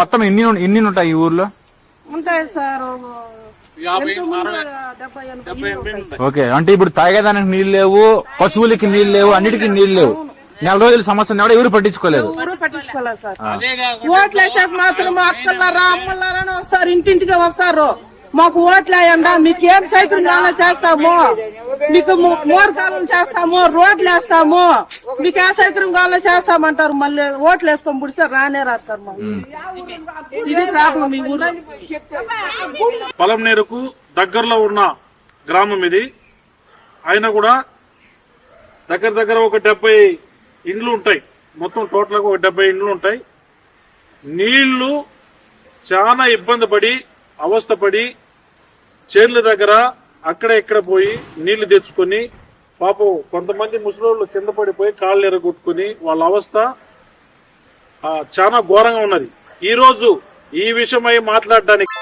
మొత్తం ఎన్ని ఎన్ని ఉంటాయి ఈ ఊర్లో? ఉంటాయి సార్. ఓకే అంటే ఇప్పుడు తాగేదానికి నీళ్ళు లేవు పశువులకి నీళ్ళు లేవు అన్నిటికీ నీళ్ళు లేవు. నెల రోజుల సమస్య కూడా ఎవరు పట్టించుకోలేదు. ఎవరు పట్టించుకోలేదు సార్. ఓట్లు వేసాక మాత్రం అక్కలారా అమ్మలారా అని వస్తారు ఇంటింటికి వస్తారు. మాకు ఓట్లు వేయండి మీకు ఏం సైకిల్ కావాలో చేస్తాము? మీకు మో- మోర్ కాలం చేస్తాము? రోడ్లు వేస్తాము? మీకు ఏ సైకిల్ కావాలో చేస్తామంటారు? మళ్ళీ ఓట్లు వేసుకొని పుడిస్తే రానే రారు సార్ మాకు. ఇది ప్రాబ్లం ఈ ఊరు పొలంనేరుకు దగ్గరలో ఉన్న గ్రామం ఇది. అయినా కూడా దగ్గర దగ్గర ఒక డెబ్బై ఇండ్లు ఉంటాయి. మొత్తం టోటల్గా ఒక డెబ్బై ఇండ్లు ఉంటాయి. నీళ్ళు చాలా ఇబ్బంది పడి అవస్థపడి చేర్ల దగ్గర అక్కడ ఇక్కడ పోయి నీళ్ళు తెచ్చుకొని పాపం కొంతమంది ముసలోళ్ళు కింద పడిపోయి కాళ్ళు ఎరగొట్టుకుని వాళ్ళ అవస్థ ఆ, చాలా ఘోరంగా ఉన్నది. ఈ రోజు ఈ విషయమై మాట్లాడడానికి